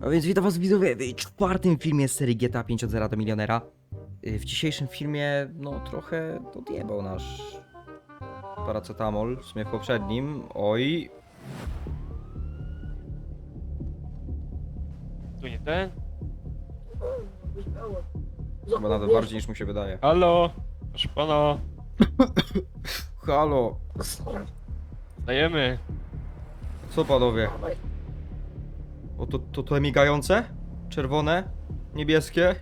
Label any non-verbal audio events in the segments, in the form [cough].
No więc witam was widzowie w czwartym filmie z serii GTA 5 od 0 do milionera. Y, W dzisiejszym filmie, no trochę odjebał nasz paracetamol, w sumie w poprzednim. Oj, Tu nie ten? chyba nawet bardziej niż mu się wydaje. Halo? Proszę pana, Halo, dajemy. co panowie? O to, to, to migające? Czerwone? Niebieskie?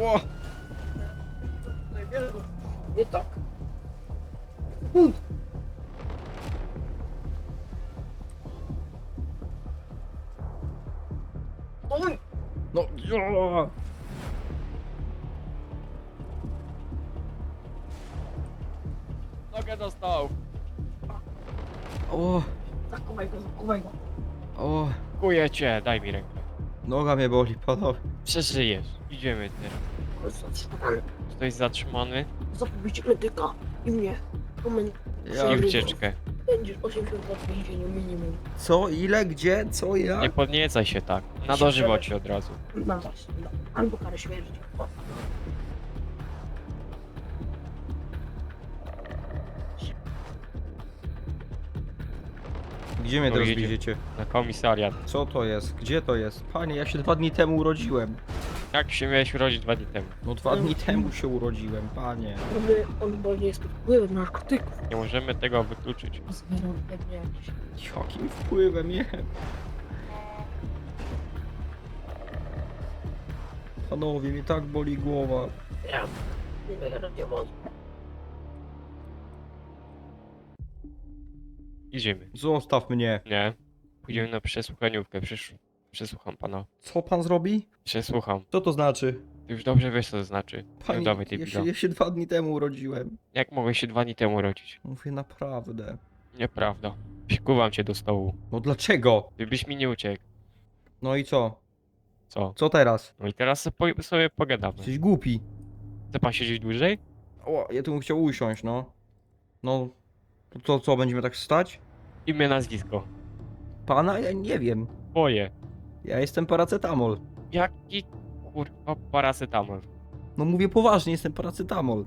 O! Nie tak. Oj, No, jo! Nogę dostał. O, zakuwaj go, zakuwaj go. o, Kuję cię, daj mi rękę. noga mnie boli, panowie. Przeżyjesz. Idziemy teraz. Zatrzymaj. Ktoś zatrzymany Zapowiedź medyka i mnie. Moment. Ja- i ucieczkę. Będziesz 80 lat w więzieniu minimum. Co, ile, gdzie, co, Nie jak? podniecaj się tak. Na dożywocie od razu. Na was. na- Albo karę śmierci. O, Gdzie mnie No teraz jedzie. wieziecie? Na komisariat. Co to jest? Gdzie to jest? Panie, ja się dwa dni temu urodziłem. Jak się miałeś urodzić dwa dni temu? No dwa dni temu się urodziłem, panie. Żeby on bo nie jest pod wpływem narkotyków. Nie możemy tego wykluczyć. Zbierał pewnie jakieś. Jakim wpływem, nie? Panowie, mnie tak boli głowa. Ja. Nie wiem, nie mogę. Idziemy. Zostaw mnie. Nie. Pójdziemy na przesłuchaniówkę. Przesłucham pana. Co pan zrobi? Przesłucham. Co to znaczy? Ty już dobrze wiesz co to znaczy. Panie, Dawaj ty ja się, ja się dwa dni temu urodziłem. Jak mogłeś się dwa dni temu urodzić? Mówię naprawdę. Nieprawda. Przykuwam cię do stołu. No dlaczego? Gdybyś mi nie uciekł. No i co? Co? Co teraz? No i teraz sobie, po- sobie pogadamy. Jesteś głupi. Chce pan siedzieć dłużej? O, ja tu bym chciał usiąść, no. No, to co, co, będziemy tak stać? Imię, nazwisko. Pana? Ja nie wiem. Twoje. Ja jestem paracetamol. Jaki kurwa paracetamol? No mówię poważnie, jestem paracetamol.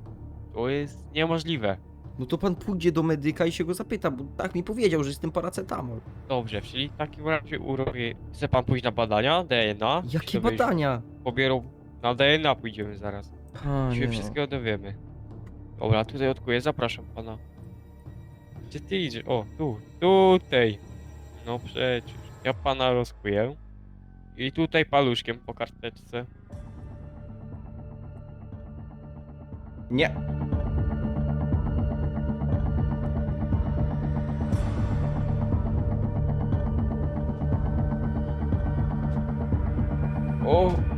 To jest niemożliwe. No to pan pójdzie do medyka i się go zapyta, bo tak mi powiedział, że jestem paracetamol. Dobrze, czyli w takim razie urobię... Chce pan pójść na badania? DNA? Jakie badania? Pobierą... Na DNA pójdziemy zaraz. Panie, się wszystkiego dowiemy. Dobra, tutaj odkuję, zapraszam pana. Gdzie ty idziesz? O, tu, tutaj. No przecież. Ja pana rozkuję. I tutaj paluszkiem po karteczce. Nie. O!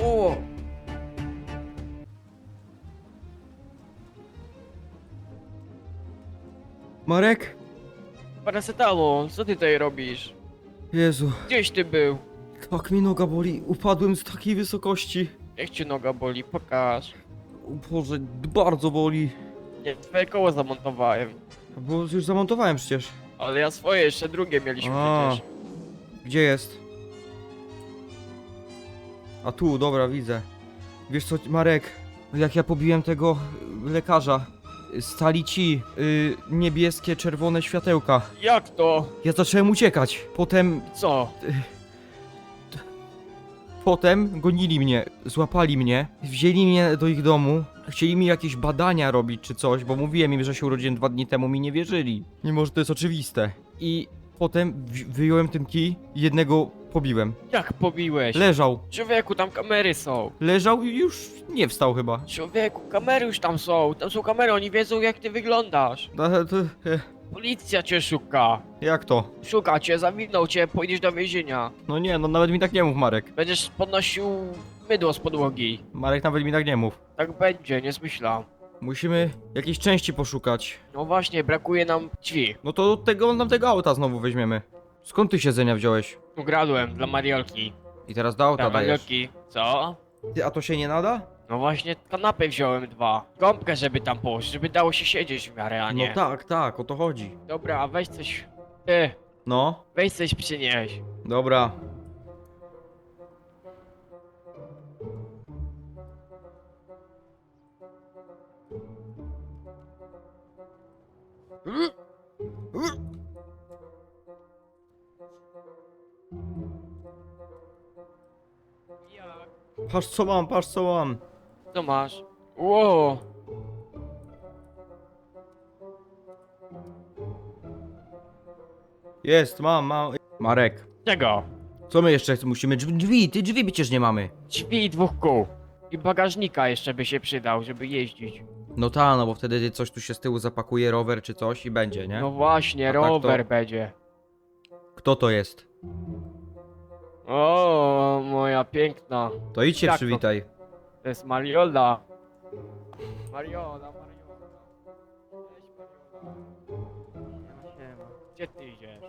O! Marek? Paracetamol, co ty tutaj robisz? Jezu, Gdzieś ty był? tak mi noga boli. Upadłem z takiej wysokości. Jak cię noga boli? Pokaż. O Boże, bardzo boli. Nie, twoje koło zamontowałem. Bo już zamontowałem przecież. Ale ja swoje, jeszcze drugie mieliśmy A. przecież. Gdzie jest? A tu, dobra, widzę. Wiesz co, Marek, jak ja pobiłem tego y, lekarza. Y, Stali ci y, niebieskie, czerwone światełka. Jak to? Ja zacząłem uciekać. Potem, Co? potem gonili mnie, złapali mnie, wzięli mnie do ich domu. Chcieli mi jakieś badania robić czy coś, bo mówiłem im, że się urodziłem dwa dni temu, mi nie wierzyli. Mimo, że to jest oczywiste. I potem wyjąłem ten kij jednego pobiłem. Jak pobiłeś? Leżał. Człowieku, tam kamery są. Leżał i już nie wstał chyba. Człowieku, kamery już tam są. Tam są kamery, oni wiedzą jak ty wyglądasz. No, to, e, Policja cię szuka. jak to? Szuka cię, zawinął cię, pójdziesz do więzienia. No nie, no nawet mi tak nie mów, Marek. Będziesz podnosił mydło z podłogi. Marek, nawet mi tak nie mów. Tak będzie, nie zmyślam. Musimy jakiejś części poszukać. No właśnie, brakuje nam drzwi. No to tego nam tego auta znowu weźmiemy. Skąd ty siedzenia wziąłeś? Ukradłem dla Mariolki. I teraz do auta Dla dajesz. Mariolki. Co? Ty, a to się nie nada? No właśnie, kanapę wziąłem dwa. Gąbkę, żeby tam położyć, żeby dało się siedzieć w miarę, a nie. No tak, tak, o to chodzi. Dobra, a weź coś... Ty, No, weź coś przynieś. dobra. [laughs] Patrz co mam, patrz co mam. Co masz? Ło! Jest, mam, mam. Marek, Czego? co my jeszcze musimy? Drzwi, drzwi, ty drzwi przecież nie mamy. Drzwi i dwóch kół. I bagażnika jeszcze by się przydał, żeby jeździć. No ta, no bo wtedy coś tu się z tyłu zapakuje, rower czy coś i będzie, nie? No właśnie, A tak to- rower będzie. Kto to jest? O, moja piękna. To idź się Jak to? przywitaj. To jest Mariola. Mariola, Mariola. Cześć, Mariola. Siema. Gdzie ty idziesz?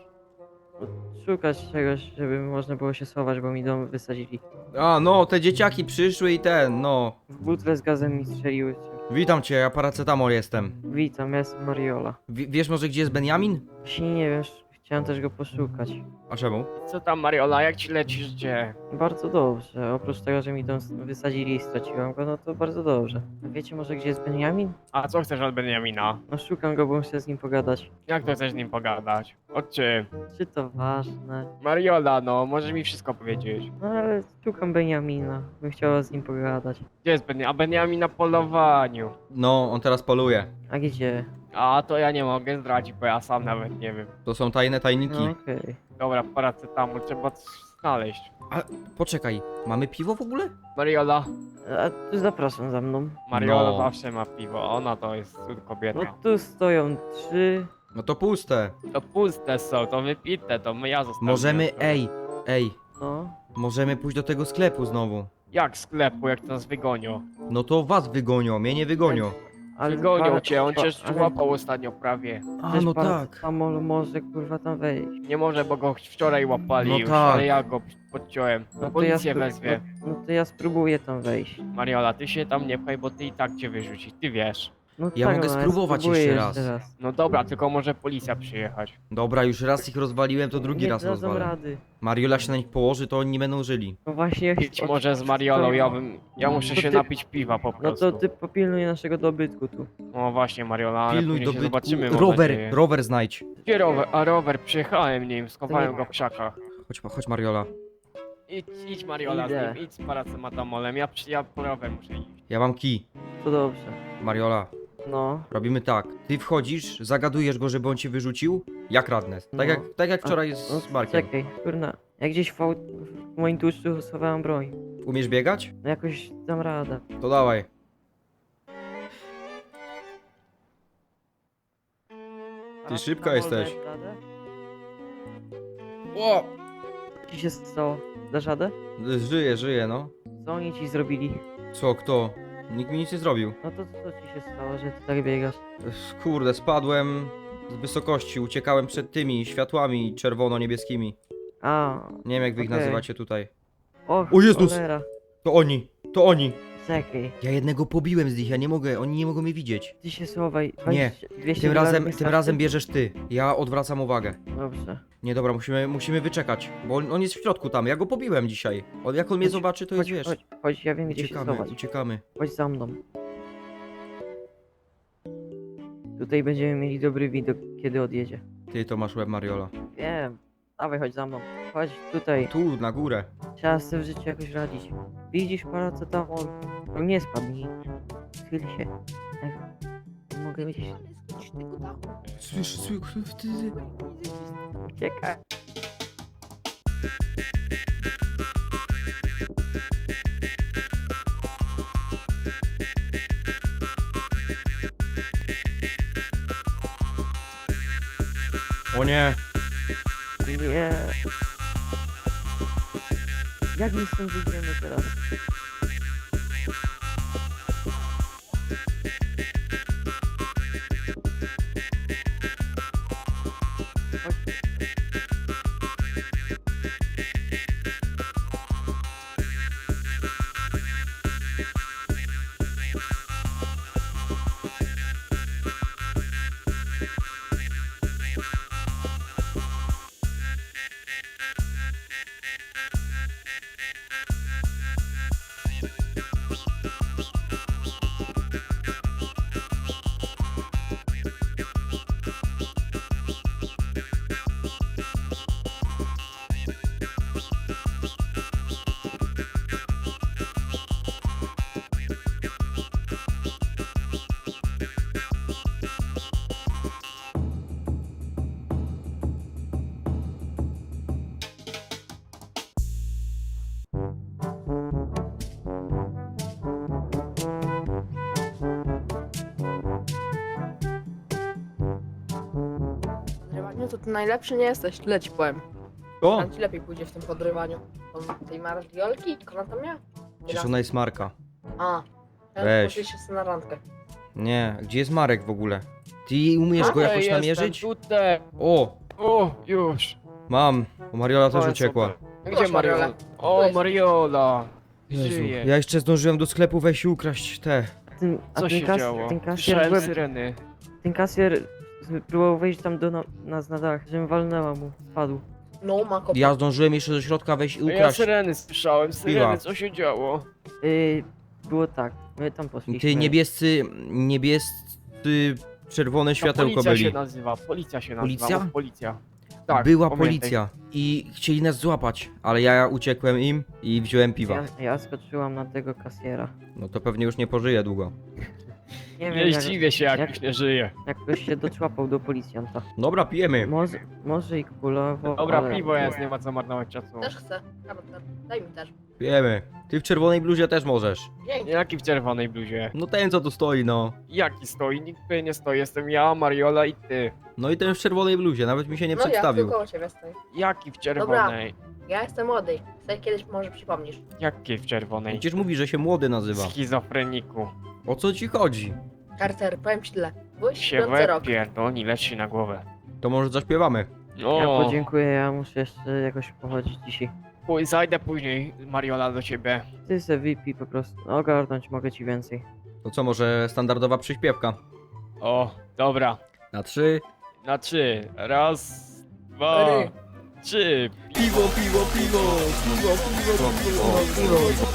Szukać czegoś, żeby można było się schować, bo mi dom wysadzili. A, no, te dzieciaki przyszły i ten, no. W butle z gazem mi strzeliły. Witam cię, ja paracetamol jestem. Witam, ja jestem Mariola. W wiesz może gdzie jest Benjamin? Właśnie nie wiem, chciałem też go poszukać. A czemu? Co tam Mariola, jak ci leci życie? Bardzo dobrze, oprócz tego, że mi dom wysadzili i straciłam go, no to bardzo dobrze. A wiecie może gdzie jest Benjamin? A co chcesz od Benjamina? No szukam go, bo chcę z nim pogadać. Jak to chcesz z nim pogadać? O czym? Czy to ważne? Mariola, no, może mi wszystko powiedzieć. No ale szukam Benjamina, bym chciała z nim pogadać. Gdzie jest Benjamin? A Benjamin na polowaniu. No, on teraz poluje. A gdzie? A to ja nie mogę zdradzić, bo ja sam nawet nie wiem. To są tajne tajniki. No okej. Dobra, paracetamol, trzeba coś znaleźć. Poczekaj, mamy piwo w ogóle? Mariola, A tu zapraszam za mną. Mariola No. zawsze ma piwo, ona to jest cud No kobieta. tu stoją trzy. No to puste. To puste są, to wypite, to my ja zostawię. Możemy, ej, ej, No. możemy pójść do tego sklepu znowu. Jak sklepu, jak nas wygonią? No to was wygonią, mnie nie wygonią. Ale Wygonią ale- cię, on cię złapał ostatnio prawie. A, Przecież no pan tak. Samol może kurwa tam wejść. Nie może, bo go wczoraj łapali No już, tak. ale ja go podciąłem. No to ja Policję spró- wezwie. No, no to ja spróbuję tam wejść. Mariola, ty się tam nie pchaj, bo ty i tak cię wyrzuci, ty wiesz. No Ja tak, mogę no, spróbować spróbuję jeszcze raz. No dobra, tylko może policja przyjechać. Dobra, już raz ich rozwaliłem, to drugi nie raz dadzą rozwalę. rady. Mariola się na nich położy, to oni nie będą żyli. No właśnie. Idź o- może z Mariolą, ja bym... Ja muszę To się ty- napić piwa po No prostu. to ty popilnuj naszego dobytku tu. No właśnie Mariola, ale Pilnuj później się dobytku. zobaczymy mam Rower, nadzieję. rower znajdź. Gdzie rower? A rower, przyjechałem nim, schowałem go w krzakach. Chodź, chodź Mariola. Idź, idź Mariola Idę. z nim, idź z paracetamolem, ja, przy- ja po rower muszę iść. Ja mam kij. To dobrze. Mariola, No. robimy tak. Ty wchodzisz, zagadujesz go, żeby on cię wyrzucił. Ja kradnę. Tak, No. jak, tak jak A, wczoraj No, z Markiem. czekaj, kurna. Ja gdzieś w, aut- w moim tłuszczu schowałem broń. Umiesz biegać? No jakoś dam radę. To dawaj. Ty szybka Na jesteś. dasz radę? O! Co ci się stało? Dasz radę? Żyje, żyje, no. Co oni ci zrobili? Co, kto? Nikt mi nic nie zrobił. No to co ci się stało, że ty tak biegasz? Ech, Kurde, spadłem z wysokości, uciekałem przed tymi światłami czerwono-niebieskimi. A, Nie wiem jak wy ich Okej. nazywacie tutaj. och, O Jezus! cholera. To oni, to oni. Czekaj, Ja jednego pobiłem z nich, ja nie mogę, oni nie mogą mnie widzieć. ty się schowaj. Nie, 200 Tym dolarów razem, tym razem bierzesz ty. Ja odwracam uwagę. Dobrze. Nie, dobra, musimy, musimy wyczekać, bo on, on jest w środku tam, ja go pobiłem dzisiaj. On, jak on mnie Chodź, zobaczy, to jest, Chodź, wiesz, chodź, chodź, ja wiem gdzie się uciekamy, schować. uciekamy. Chodź za mną. Tutaj będziemy mieli dobry widok, kiedy odjedzie. Ty to masz łeb Mariola. Wiem. Dawaj, chodź za mną. Chodź tutaj. Tu, na górę. Trzeba sobie w życiu jakoś radzić. Widzisz paracetamol? No nie spadnij. Schyl się. Mogę gdzieś... Słysz, słysz, ty, ty. Uciekaj. O nie. Nie. Jak my stąd wyjdziemy teraz? Ty najlepszy nie jesteś, ci powiem. O, Tam ci lepiej pójdzie w tym podrywaniu. Tą- Tej mardiolki? Tylko ona tam miała? przecież ona jest Marka. A. Weź. Weź. się sobie na randkę. Nie, gdzie jest Marek w ogóle? Ty umiesz go jakoś jestem namierzyć? Tutaj. O, O, już. mam. O, Mariola też uciekła. super. Proszę, Gdzie Mariola? Mariola. Tu O, jest. Mariola. Jezu, Żyje. ja jeszcze zdążyłem do sklepu wejść i ukraść te. Ten, a Co ten, się kas, działo? ten kasjer, Słyszałem byłem, syreny. ten kasjer próbował wejść tam do no, nas na dach, żebym walnęła mu, spadł. No, ma kopę. Ja zdążyłem jeszcze do środka wejść i No Ja ukraść. syreny słyszałem, syreny, Piła. co się działo? Yy, było tak, my tam poszliśmy. Ty niebiescy, niebiescy, czerwone Ta światełko policja byli. się nazywa, policja się nazywa. Policja? mów Policja. Tak, Była pamiętaj. policja i chcieli nas złapać, ale ja uciekłem im i wziąłem piwa. Ja, ja skoczyłam na tego kasjera. No to pewnie już nie pożyję długo. Nie Nie wiem, jak, zdziwię się, jak, jak- już nie żyje. jak ktoś się doczłapał do policjanta. Dobra, pijemy. Może, może i kulowo, Dobra, ale... piwo jest, nie ma co marnować czasu. Też chcę. Daj mi też. Pijemy. Ty w czerwonej bluzie też możesz. Jaki w czerwonej bluzie? No ten co tu stoi, no. Jaki stoi? Nikt tutaj nie stoi, jestem ja, Mariola i ty. No i ten w czerwonej bluzie, nawet mi się nie no ja przedstawił. tylko u ciebie stoję. Jaki w czerwonej? Ja jestem młody. Sobie kiedyś może przypomnisz. Jaki w czerwonej? Przecież mówi, że się młody nazywa. Schizofreniku. O co ci chodzi? Carter, powiem ci tyle. Byłeś Się śpiący rok. wypierdolni, leć się na głowę. To może zaśpiewamy. Ja No, podziękuję, ja muszę jeszcze jakoś pochodzić dzisiaj. Pój- zajdę później, Mariola, do ciebie. Ty se wypij po prostu, ogarnąć mogę ci więcej. To co, może standardowa przyśpiewka? O, dobra. Na trzy. Na trzy. Raz, dwa, trzy. Piwo, piwo, piwo, piwo, piwo, piwo, piwo.